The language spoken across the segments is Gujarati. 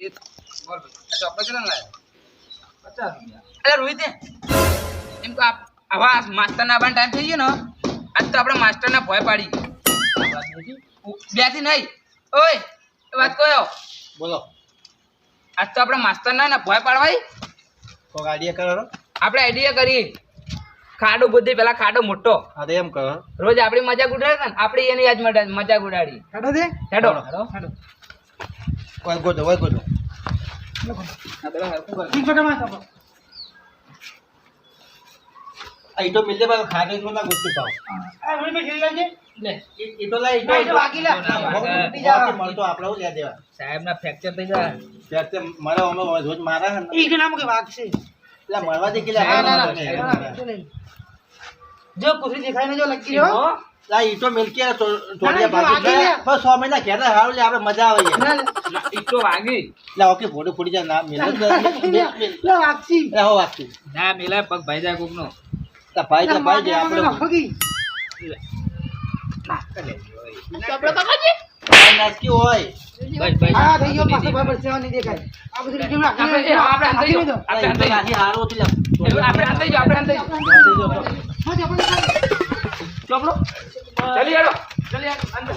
એ બોલ ભાઈ. કેટલા લાયા? પચાસ રૂપિયા. અરે રોહિત એમ તો આવા માસ્ટર ના ટાઈમ થઈ ગયો ને આજ તો આપણે માસ્ટર ભય પાડી. બે નહીં. ઓય વાત કયો? બોલો. આજ તો આપણે માસ્ટર ને ભય પાડવાય. કોક આઈડિયા કરો આપણે આઈડિયા કરી. ખાડો બુદ્ધિ પેલા ખાડો મોટો. હા તો એમ કરો. રોજ આપણી મજાક ઉડાડે ને આપણે એની આજ મજા- મજાક ઉડાડી. કાઢો દે હેડો. હેડો. ગોતો ગોતો ફટામાં આપો. આ ઈટો મિલજે પાછો ખાટો ઈટો ના ગુસ્સો પાવ આ મને ઠેલી લાવજે. ઈ- ઈટો લા ઈટો ઈટો વાગી લા. મળતો આપણે હું લે દેવા સાહેબ ના ફ્રેક્ચર થઈ જાય તે મારે અમે રોજ મારા હે ને ઈ કે નામ કે વાગશે. એટલે મળવા દે કે લે તો. જો કુસરી દેખાય ને જો લકી રહ્યો લા ઈટો મિલકી આ ના, ભાગી. બસ સો મહિના ઘેર હારું લે આપણે મજા આવે. ના, ના. ઈટો વાગી લે ઓકે ફોટો ફૂટી જાય ના મિલે જ મિલ- મિલ- લા, વાગશી. લે હો વાગતું ના મિલાય પગ ભાઈ જાય કોક નો તા ભાઈ તા ભાઈ ના, આપણે વાગી. ભાઈ નાસકી હોય હા, થઈ ગયો, પાછો બરાબર સેવા નહીં દેખાય. આ બધું લીધું રાખી આપણે-. આપણે અંદર રાખી જઈએ. દો. આ ઈટો નાસી હારું. આપણે અંદર જાઓ આપણે અંદર જો તો. હા, જો આપણે ચોપડો. ચલી હેડો. ચલી હેડો અંદર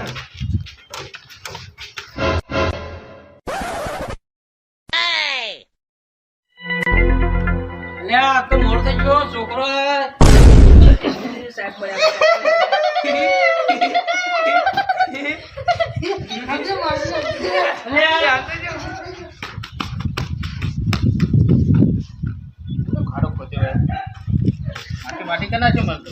તો મોડ થઈ ગયો છોકરો માટી કના છો મળતો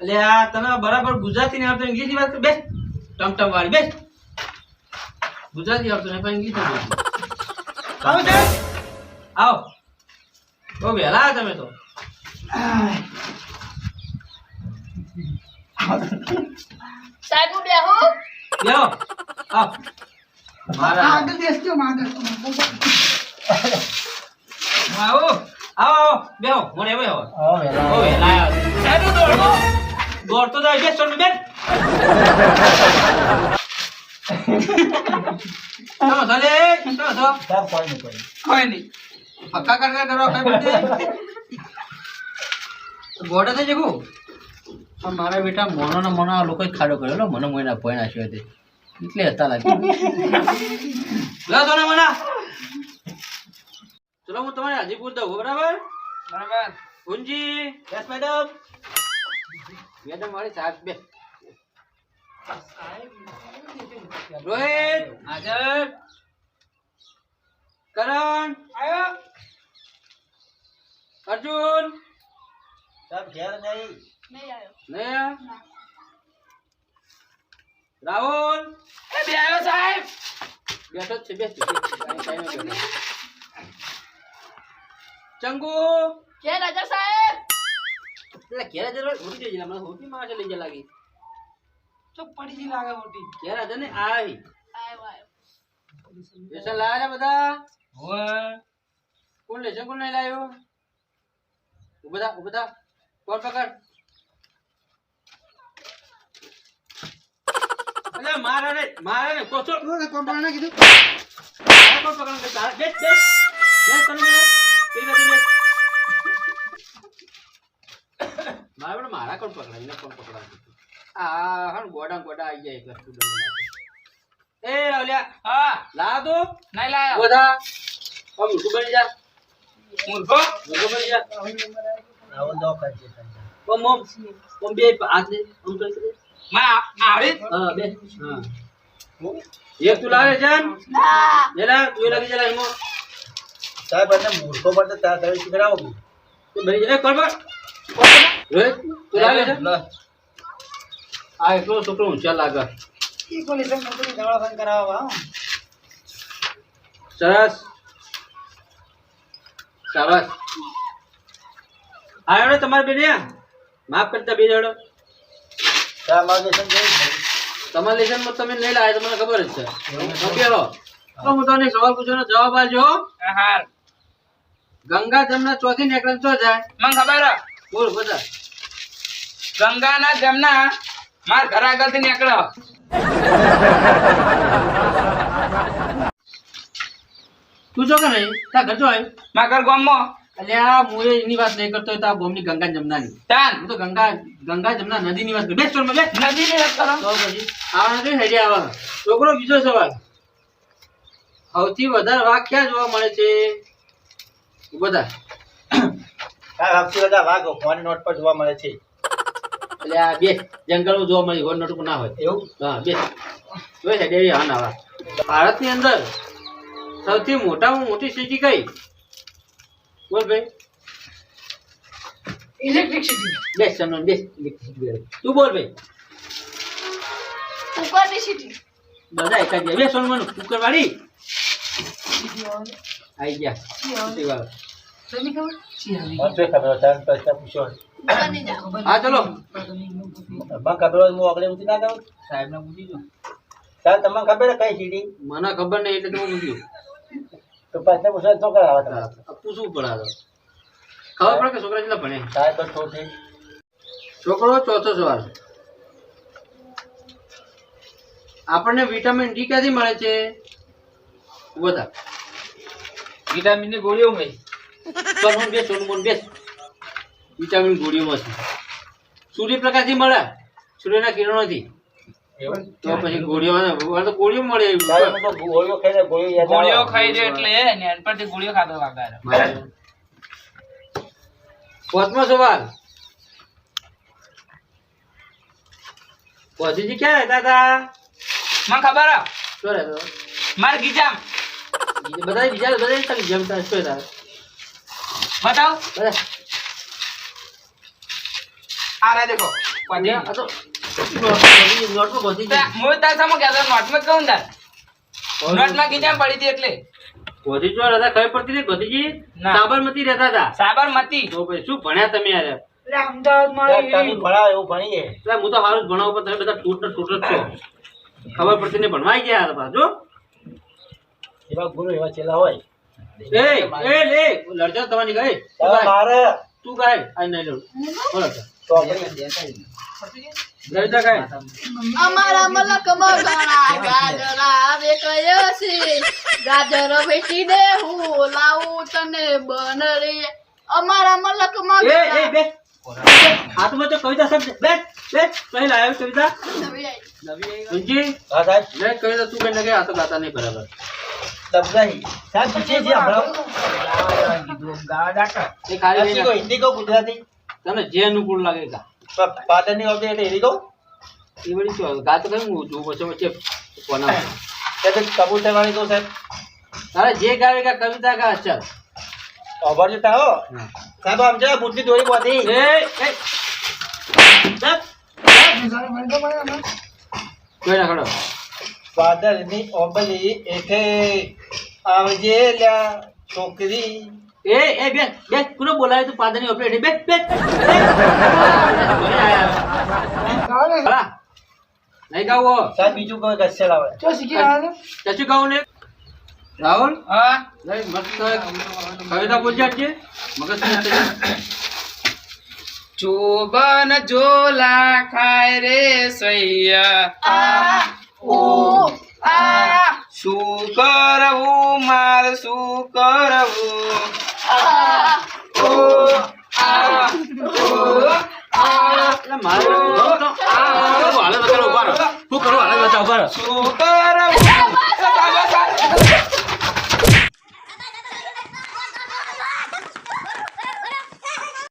એટલે આ તને બરાબર ગુજરાતી ને આવતો ઇંગ્લિશ વાત કર બેસ. ટમટમ વાળી બેસ ગુજરાતી આવતો ને પણ ઇંગ્લિશ આવો સાહેબ. આવો. બહુ વહેલા તમે તો. સાહેબ હું બેહું? બેહો. આવ. મારા આગળ બેસજો, આગળ. આવો. આવો આવો. બેહો. મને બેહો આવો વહેલા સાહેબ દોડો? દોડતો જાય બેસ સોનું બેન ચાલે તમે છો કોઈ નહીં પક્કા કરતા કરો કઈ બધે ગોડા થઈ જગું પણ મારા બેટા મોનો ને મોનો લોકો ખાડો કર્યો મને મોયના પોઈન્ટ આશ્યો હતી એટલે હતા લાગે લો તો મના ચલો હું તમારે હાજીપુર દઉં બરાબર બરાબર કુંજી યસ મેડમ મેડમ વાળી સાહેબ બે રોહિત હાજર. કરણ આયો. અર્જુન. સાહેબ ઘેર નહીં. નહીં આવ્યો નહીં રાહુલ. એ બે આવ્યો સાહેબ. બેઠો છે બેસ. ચંગુ. કે રાજા સાહેબ? એટલે ઘેર જરો હોટી જઈ મને હોટી માં લઈ જા લાગી. તો પડી જી લાગે મોટી. ઘેર આજે ને આવ્યો લેસન લાયા ને બધા? હોય કોણ લેસન કોણ નહીં લાયો? ઊભા ઊભા કોણ પકડ? અલે મારા રે મારા રે કોચો કોણ કોમ્પાઉન્ડર કીધું? કોણ પકડ કે તારા બેસ બેસ. બેસ તને બેસ પેલી બાજુ મારા બેટા મારા કોણ પકડાય? એને કોણ પકડાય? આ હણ ગોડા ગોડા આવી જાય એક સ્ટુડન્ટ માટે. એ રાવલિયા હા. લા દો નહીં લાયો. બધા. આમ બની જા. મૂર્ખો? ઊંધું બની જા. આવો દો કરજે ઓમ ઓમ ઓમ બે હાથ દે ઓમ કરી દે મને આ- હા બે. હા. એક તું લાવે છે ના. તું લાગી જલા એમો સાહેબ અને મૂર્ખો પર તો ત્યાં તમે શીખડાવો? તું ભરી જા એ કર રોહિત તું લાવે છે? આ છોકરો ઊંચા લાગે. સરસ. તમારે બેન માફ કરતા બે હેડો ચા માર્ગદર્શન તમારા લેશનમાં તમે નહીં લાયા તમને ખબર જ છે. તો હું તમને સવાલ પૂછવાનો જવાબ આજો હાર ગંગા જમના ચોથી નેકળન તો જાય. મને ખબર હે, બોલ બધા. ગંગાના જમના માર ઘર આગળથી નીકળો. તું છો કે નહીં? તા ઘર જો આવ્યું માર ઘર ગામમાં. અલ્યા હું એની વાત નહીં કરતો તો આ બોમની ગંગા જમનાની. તાન. હું તો ગંગા ગંગા જમના નદીની વાત કરું. બેસ ચોરમાં બેસ નદીની વાત કરો. તો પછી આવવાનો તો હેડે આવા છોકરો બીજો સવાલ. સૌથી વધારે વાઘ ક્યાં જોવા મળે છે? બધા. આ સૌથી બધા વાઘ ફોન નોટ પર જોવા મળે છે. એટલે આ બે જંગલમાં જોવા મળે નોટ નટકું ના હોય. એવું? હા બે. જોઈ છે ડેરી હા ના ભારતની અંદર સૌથી મોટામાં મોટી સિટી કઈ? બોલ ભાઈ. ઇલેક્ટ્રિસિટી બેસ ઇલેક્ટ્રિક બેસ તું બોલ ભાઈ. કુકરની સિટી બધા એક જ બે સોનમન કુકર વાળી આઈ ગયા. સીટી વાળા. તમને મને ખબર. તારે પૂછ્યો હા ચલો. મને ખબર હોય હું આગળ ઊંચી ના કરું સાહેબ ને પૂછી જો. તારે તમને ખબર કઈ સીડી મને ખબર નહીં એટલે તો હું પૂછ્યું તો પ્રશ્ન પૂછવા શું કરાવે તમારે પૂછવું પડે તો. ખબર પડે કે છોકરા કેટલા ભણે? સાહેબ બસ થોડી છોકરો ચોથો સવાલ. આપણને વિટામિન ડી ક્યાંથી મળે છે? બધા વિટામિનની ગોળીઓ ભાઈ સોનમોન બેસ સોનમોન બેસ. વિટામિન ગોળીઓમાંથી સૂર્યપ્રકાશથી મળે. સૂર્યના કિરણોથી. તો પછી ગોળીઓ તો ગોળીઓ મળે ગોળીઓ ખાઈ દે એટલે ગોળીઓ ખાધો વાગા પાંચમો સવાલ. પોતીજી ક્યાં રહેતા હતા? મને ખબર હે, શું રહેતો? માર ગીજામ. બધા બીજા બધા જમતા શું રહેતા? બતાવ. બધા આ રે દેખો. હું તાર સામે કહેતો નોટમાં કહું તાર. નોટમાં ગીજામ પડી હતી એટલે. પોતીજી જો રહેતા ખબર પડતી નહીં? પોતીજી સાબરમતી રહેતા હતા. સાબરમતી. તો ભાઈ શું ભણ્યા તમે યાર? હું તો સારું જ ભણાવું પણ તમે બધા ટૂટ ટૂટ જ છો. ખબર પડતી ને ભણવાઈ ગયા હતા પાછો. એવા ગુરુ એવા ચેલા હોય. એ એ લે. લડજો તમારી ગઈ તું તારે ગાય. મારે. તું ગાય. આ નહીં લડું. બોલો તો. તો આપણે લડતા ગાય. અમારા મલકમાં ઘણા ગાજરા વેકયો છે? ગાજર વેચીને હું લાવું તને બનરે અમારા મલકમાં એ એ બે. હાથમાં તો કવિતા શબ્દ બે બે. કઈ લાવ્યો કવિતા. નવી હા સાહેબ. કવિતા તું કઈ લગે આ તો ગાતા નહીં બરાબર. સાહેબ પૂછીએ છીએ હમણાં હિન્દી કહો ગુજરાતી. તને જે અનુકૂળ લાગે કા પ- પાટણની આવતી એટલે હિન્દી કહું. એ વળી શું ગા તો કઈ હું જોઉં પછી વચ્ચે કોના? કે તો કબૂતર વાળી કહું સાહેબ. તારે જે ગાવે કા કવિતા કા ચાલ. ખબર છે સાહેબ આમ છે બુદ્ધિ દોરી બોધી. એ કોઈ ના ખડો. પાદરની ઓબલી એઠે આવજે લ્યા છોકરી. એ એ બે બે કોને બોલાવે તું પાદરની ઓબલી બે બે હા નહીં ગાવો સાહેબ બીજું કોઈ કશે લાવે? ચો શીખી આવે કશું ગાવું ને? રાહુલ? હા. નહીં મસ્ત કવિતા બોલજે છે. મગજ ચોબન જોલા ખાય રે સૈયા. શું કરવું માર શું કરવું?